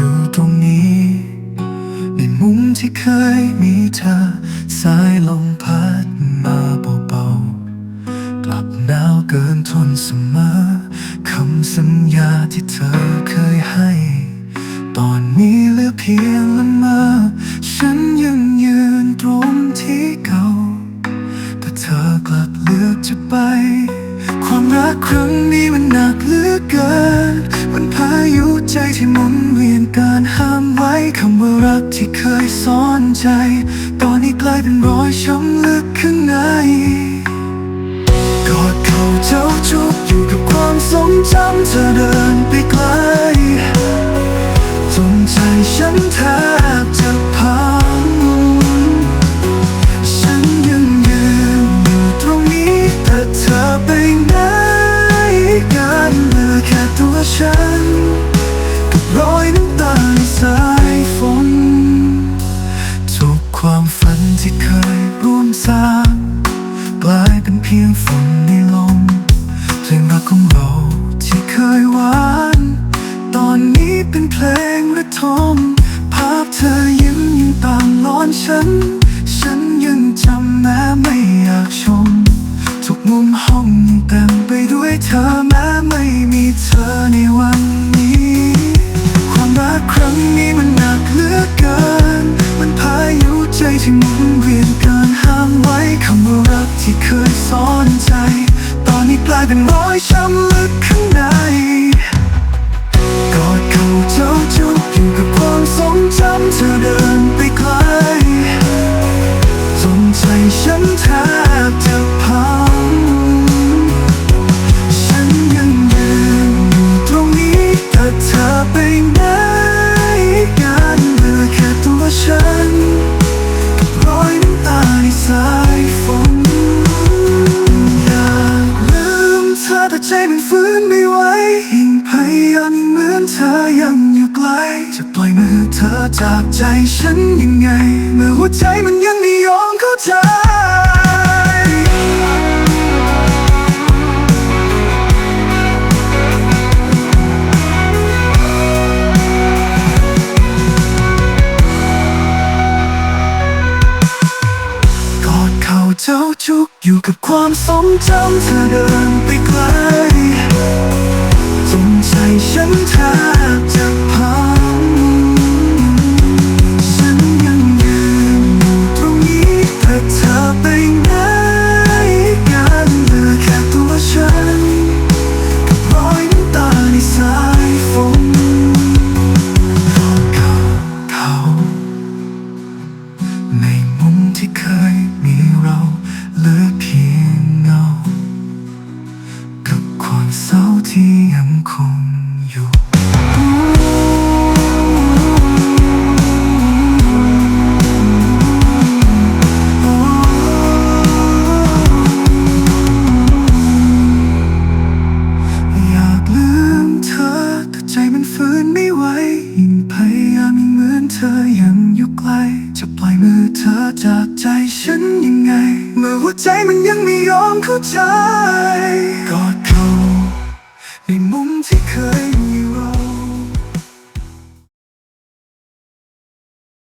อยู่ตรงนี้ ในมุมที่เคยมีเธอ สายลมพัดมาเบาๆ กลับหนาวเกินทนเสมอคำสัญญาที่เธอเคยให้ ตอนนี้เหลือเพียงละเมอฉันยังยืนตรงที่เก่า แต่เธอกลับเลือกจะไป ความรักครั้งนี้มันหนักเหลือเกิน มันพายุใจที่หมุนเวียนการห้ามไว้คำว่ารักที่เคยซ่อนใจ ตอนนี้กลายเป็นรอยช้ำลึกข้างในกอดเขาเจ้าจุกอยู่กับความทรงจำเธอเดินไปไกลจนใจฉันแทบ เธอยิ้มยังตามล้อนฉัน ฉันยังจำแม้ไม่อยากชม ทุกมุมห้องยังเต็มไปด้วยเธอแม้ไม่มีเธอในวันนี้ ความรักครั้งนี้มันหนักเหลือเกิน มันพายุใจที่หมุนเวียนเกินห้ามไว้คำว่ารักที่เคยซ่อนใจ ตอนนี้กลายเป็นรอยช้ำลึกข้างใน ใจมันฟื้นไม่ไหวยิ่งพยายามเหมือนเธอยังอยู่ไกล จะปล่อยมือเธอจากใจฉันยังไง เมื่อหัวใจมันยังไม่ยอมเข้าใจกอดเขาเจ้าจุกอยู่กับความทรงจำเธอเดิน ที่เคยมีเราเหลือเพียงเงา กับความเศร้าที่ยังคง เธอจากใจฉันยังไง เมื่อหัวใจมันยังไม่ยอมเข้าใจ